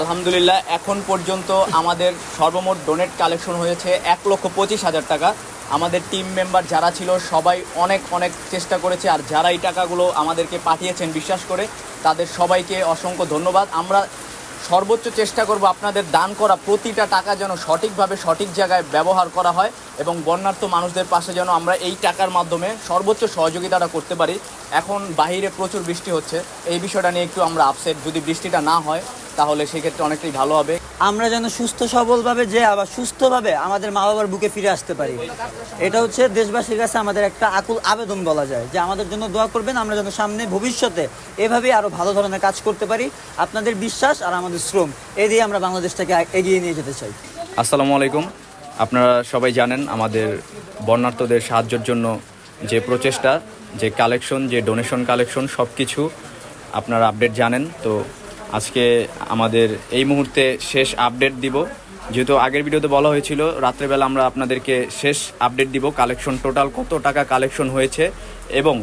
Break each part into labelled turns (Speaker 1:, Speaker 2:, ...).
Speaker 1: আলহামদুলিল্লাহ, এখন পর্যন্ত আমাদের সর্বমোট ডোনেট কালেকশন হয়েছে এক লক্ষ পঁচিশ হাজার টাকা। আমাদের টিম মেম্বার যারা ছিল, সবাই অনেক অনেক চেষ্টা করেছে আর যারা এই টাকাগুলো আমাদেরকে পাঠিয়েছেন, বিশ্বাস করে, তাদের সবাইকে অসংখ্য ধন্যবাদ। আমরা সর্বোচ্চ চেষ্টা করব আপনাদের দান করা প্রতিটা টাকা যেন সঠিকভাবে সঠিক জায়গায় ব্যবহার করা হয় এবং বন্যার্থ মানুষদের পাশে যেন আমরা এই টাকার মাধ্যমে সর্বোচ্চ সহযোগিতাটা করতে পারি। এখন বাহিরে প্রচুর বৃষ্টি হচ্ছে। এই বিষয়টা নিয়ে একটু আমরা আপসেট যদি বৃষ্টিটা না হয় তাহলে সেক্ষেত্রে অনেকটাই ভালো হবে।
Speaker 2: আমরা যেন সুস্থ সবলভাবে যে আবার সুস্থভাবে আমাদের মা বাবার বুকে ফিরে আসতে পারি। এটা হচ্ছে দেশবাসীর কাছে আমাদের একটা আকুল আবেদন বলা যায় যে আমাদের জন্য দোয়া করবেন আমরা যেন সামনে ভবিষ্যতে এভাবে আরও ভালো ধরনের কাজ করতে পারি। আপনাদের বিশ্বাস আর আমাদের শ্রম এ দিয়ে আমরা বাংলাদেশটাকে এগিয়ে নিয়ে যেতে চাই।
Speaker 1: আসসালামু আলাইকুম। আপনারা সবাই জানেন আমাদের বন্যার্থদের সাহায্যের জন্য যে প্রচেষ্টা যে কালেকশন যে ডোনেশন কালেকশন সব কিছু আপনারা আপডেট জানেন। তো আজকে আমাদের এই মুহূর্তে শেষ আপডেট দিব। যেহেতু আগের ভিডিওতে বলা হয়েছিল, রাত্রেবেলা আমরা আপনাদেরকে শেষ আপডেট দিব কালেকশন টোটাল কত টাকা কালেকশন হয়েছে এবং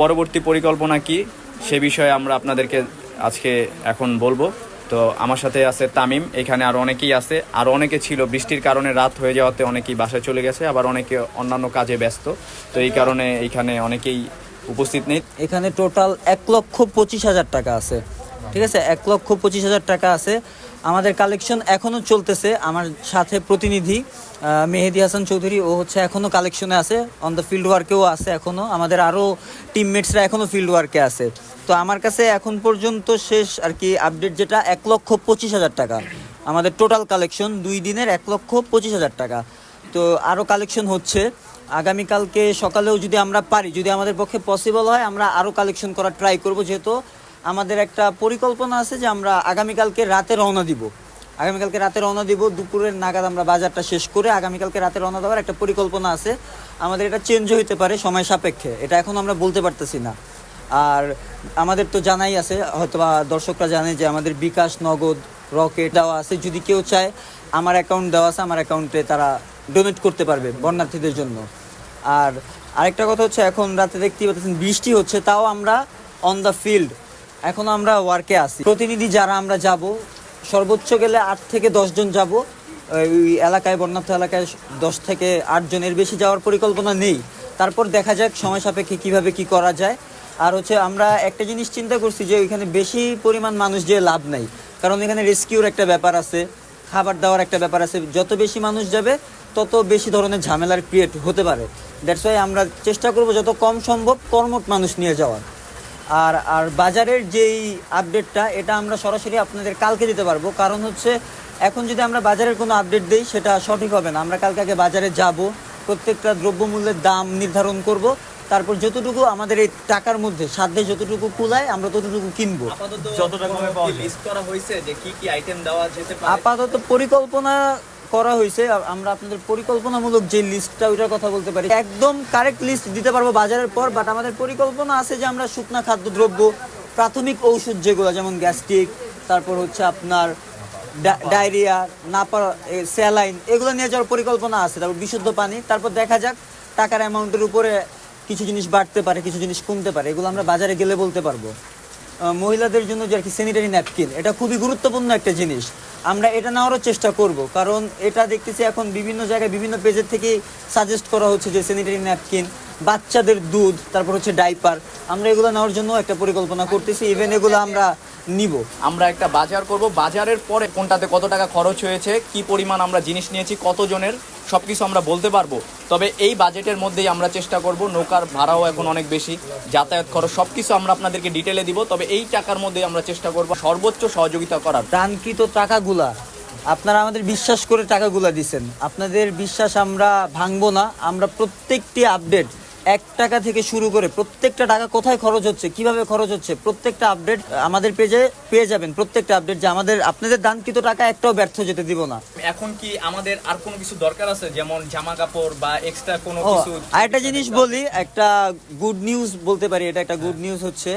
Speaker 1: পরবর্তী পরিকল্পনা কি, সে বিষয়ে আমরা আপনাদেরকে আজকে এখন বলব। তো আমার সাথে আছে তামিম, এখানে আর অনেকেই আছে। আর অনেকে ছিল, বৃষ্টির কারণে রাত হয়ে যাওয়াতে অনেকেই বাসায় চলে গেছে, আবার অনেকে অন্যান্য কাজে ব্যস্ত। তো এই কারণে এইখানে অনেকেই উপস্থিত নেই।
Speaker 2: এখানে টোটাল এক লক্ষ পঁচিশ হাজার টাকা আছে। ঠিক আছে, এক লক্ষ পঁচিশ হাজার টাকা আছে। আমাদের কালেকশন এখনও চলতেছে, আমার সাথে প্রতিনিধি মেহেদি হাসান চৌধুরী, ও হচ্ছে এখনও কালেকশনে আছে অন দ্য ফিল্ড ওয়ার্কেও আছে এখনও আমাদের আরও টিমমেটসরা এখনও ফিল্ড ওয়ার্কে আছে। তো আমার কাছে এখন পর্যন্ত শেষ আর কি আপডেট যেটা, এক লক্ষ পঁচিশ হাজার টাকা। আমাদের টোটাল কালেকশন দুই দিনের এক লক্ষ পঁচিশ হাজার টাকা। তো আরও কালেকশন হচ্ছে। আগামীকালকে সকালেও যদি আমরা পারি, যদি আমাদের পক্ষে পসিবল হয়, আমরা আরও কালেকশন করার ট্রাই করব, যেহেতু আমাদের একটা পরিকল্পনা আছে যে আমরা আগামীকালকে রাতে রওনা দিব। আগামীকালকে রাতে রওনা দিব, দুপুরের নাগাদ আমরা বাজারটা শেষ করে আগামীকালকে রাতে রওনা দেওয়ার একটা পরিকল্পনা আছে। আমাদের এটা চেঞ্জ হইতে পারে সময় সাপেক্ষে, এটা এখন আমরা বলতে পারতেছি না। আর আমাদের তো জানাই আছে হয়তো বা দর্শকরা জানে যে আমাদের বিকাশ, নগদ, রকেট দেওয়া আছে, যদি কেউ চায়, আমার অ্যাকাউন্ট দেওয়া আছে, আমার অ্যাকাউন্টে তারা ডোনেট করতে পারবে বন্যার্থীদের জন্য। আর আরেকটা কথা হচ্ছে, এখন রাতে দেখতেই পাচ্ছেন বৃষ্টি হচ্ছে, তাও আমরা অন দ্য ফিল্ড এখন আমরা ওয়ার্কে আছি। প্রতিনিধি যারা আমরা যাব, সর্বোচ্চ গেলে আট থেকে দশজন যাব। ওই এলাকায়, বন্যার্থ এলাকায় দশ থেকে আট জনের বেশি যাওয়ার পরিকল্পনা নেই। তারপর দেখা যাক সময় সাপেক্ষে কীভাবে কি করা যায়। আর হচ্ছে আমরা একটা জিনিস চিন্তা করছি যে ওইখানে বেশি পরিমাণ মানুষ যে লাভ নাই। কারণ এখানে রেস্কিউর একটা ব্যাপার আছে, খাবার দেওয়ার একটা ব্যাপার আছে। যত বেশি মানুষ যাবে, তত বেশি ধরনের ঝামেলার ক্রিয়েট হতে পারে। দ্যাটস ওয়াই আমরা চেষ্টা করব যত কম সম্ভব কর্মট মানুষ নিয়ে যাওয়ার। আর আর বাজারের যেই আপডেটটা এটা আমরা সরাসরি আপনাদের কালকে দিতে পারব। কারণ হচ্ছে এখন যদি আমরা বাজারের কোনো আপডেট দিই সেটা সঠিক হবে না। আমরা কালকে আগে বাজারে যাব প্রত্যেকটা দ্রব্যমূল্যের দাম নির্ধারণ করব। তারপর যতটুকু আমাদের এই টাকার মধ্যে সাধ্যে যতটুকু কুলায় আমরা ততটুকু কিনবো। আপাতত পরিকল্পনা করা হয়েছে আমরা আপনাদের পরিকল্পনামূলক যে লিস্টটা ওইটার কথা বলতে পারি। একদম কারেক্ট লিস্ট দিতে পারব বাজারের পর বাট আমাদের পরিকল্পনা আছে যে আমরা শুকনা খাদ্যদ্রব্য, প্রাথমিক ঔষধ যেগুলো, যেমন গ্যাস্ট্রিক তারপর হচ্ছে আপনার ডায়রিয়া নাপা স্যালাইন এগুলো নিয়ে যাওয়ার পরিকল্পনা আছে। তারপর বিশুদ্ধ পানি, তারপর দেখা যাক টাকার অ্যামাউন্টের উপরে কিছু জিনিস বাড়তে পারে, কিছু জিনিস কমতে পারে, এগুলো আমরা বাজারে গেলে বলতে পারব। মহিলাদের জন্য যে আর কি স্যানিটারি ন্যাপকিন এটা খুবই গুরুত্বপূর্ণ একটা জিনিস। আমরা এটা নেওয়ারও চেষ্টা করব, কারণ এটা দেখতেছি এখন বিভিন্ন জায়গায় বিভিন্ন পেজের থেকে সাজেস্ট করা হচ্ছে যে স্যানিটারি ন্যাপকিন বাচ্চাদের দুধ, তারপর হচ্ছে ডাইপার আমরা এগুলো নেওয়ার জন্য একটা পরিকল্পনা করতেছি। ইভেন এগুলো আমরা নিব।
Speaker 1: আমরা একটা বাজার করব। বাজারের পরে কোনটাতে কত টাকা খরচ হয়েছে কি পরিমাণ আমরা জিনিস নিয়েছি কতজনের সব কিছু আমরা বলতে পারব। তবে এই বাজেটের মধ্যেই আমরা চেষ্টা করব। নৌকার ভাড়াও এখন অনেক বেশি যাতায়াত খরচ সব কিছু আমরা আপনাদেরকে ডিটেলে দিব। তবে এই টাকার মধ্যেই আমরা চেষ্টা করব সর্বোচ্চ সহযোগিতা করার।
Speaker 2: দানকৃত টাকাগুলা আপনারা আমাদের বিশ্বাস করে টাকাগুলা দিছেন। আপনাদের বিশ্বাস আমরা ভাঙবো না। আমরা প্রত্যেকটি আপডেট এক টাকা থেকে শুরু করে প্রত্যেকটা টাকা কোথায় খরচ হচ্ছে কীভাবে খরচ হচ্ছে প্রত্যেকটা আপডেট আমাদের পেজে পেয়ে যাবেন। প্রত্যেকটা আপডেট যে আমাদের আপনাদের দানকৃত টাকা একটাও ব্যর্থ যেতে দিব না।
Speaker 1: এখন কি আমাদের আর কোনো কিছু দরকার আছে? যেমন জামা কাপড় বা এক্সট্রা কোনো
Speaker 2: ও
Speaker 1: কিছু
Speaker 2: আরেকটা জিনিস বলি একটা গুড নিউজ বলতে পারি এটা একটা গুড নিউজ হচ্ছে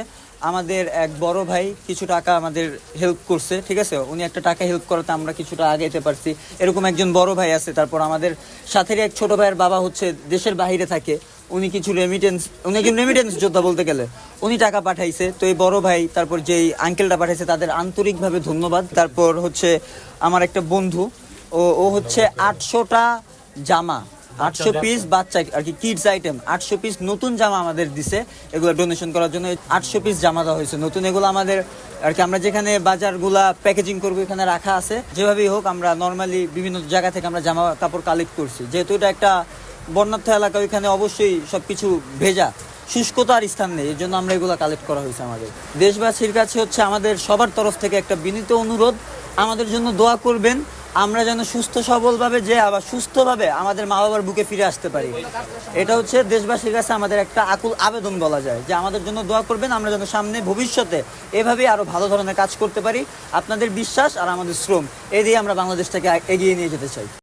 Speaker 2: আমাদের এক বড় ভাই কিছু টাকা আমাদের হেল্প করছে ঠিক আছে? উনি একটা টাকা হেল্প করাতে আমরা কিছুটা আগাইতে পারছি। এরকম একজন বড় ভাই আছে তারপর আমাদের সাথেরই এক ছোট ভাইয়ের বাবা হচ্ছে দেশের বাইরে থাকে। উনি কিছু রেমিটেন্স উনি একজন রেমিটেন্স যোদ্ধা বলতে গেলে। উনি টাকা পাঠাইছে তো এই বড় ভাই তারপর যেই আঙ্কেলটা পাঠাইছে তাদের আন্তরিকভাবে ধন্যবাদ। তারপর হচ্ছে আমার একটা বন্ধু ও ও হচ্ছে আটশোটা জামা আটশো পিস বাচ্চা আর কি কিডস আইটেম আটশো পিস নতুন জামা আমাদের দিছে এগুলো ডোনেশন করার জন্য আটশো পিস জামা দেওয়া হয়েছে। নতুন এগুলো আমাদের আর কি আমরা যেখানে বাজারগুলা প্যাকেজিং করব এখানে রাখা আছে। যেভাবেই হোক আমরা নর্মালি বিভিন্ন জায়গা থেকে আমরা জামা কাপড় কালেক্ট করছি। যেহেতু এটা একটা বন্যার্থ এলাকা ওইখানে অবশ্যই সব কিছু ভেজা শুষ্কতার স্থান নেই। এই জন্য আমরা এগুলো কালেক্ট করা হয়েছে আমাদের। দেশবাসীর কাছে হচ্ছে আমাদের সবার তরফ থেকে একটা বিনীত অনুরোধ। আমাদের জন্য দোয়া করবেন, আমরা যেন সুস্থ, সবলভাবে যে আবার সুস্থভাবে আমাদের মা বাবার বুকে ফিরে আসতে পারি। এটা হচ্ছে দেশবাসীর কাছে আমাদের একটা আকুল আবেদন বলা যায় যে আমাদের জন্য দোয়া করবেন, আমরা যেন সামনে ভবিষ্যতে এভাবেই আরও ভালো ধরনের কাজ করতে পারি। আপনাদের বিশ্বাস আর আমাদের শ্রম, এ দিয়ে আমরা বাংলাদেশটাকে এগিয়ে নিয়ে যেতে চাই।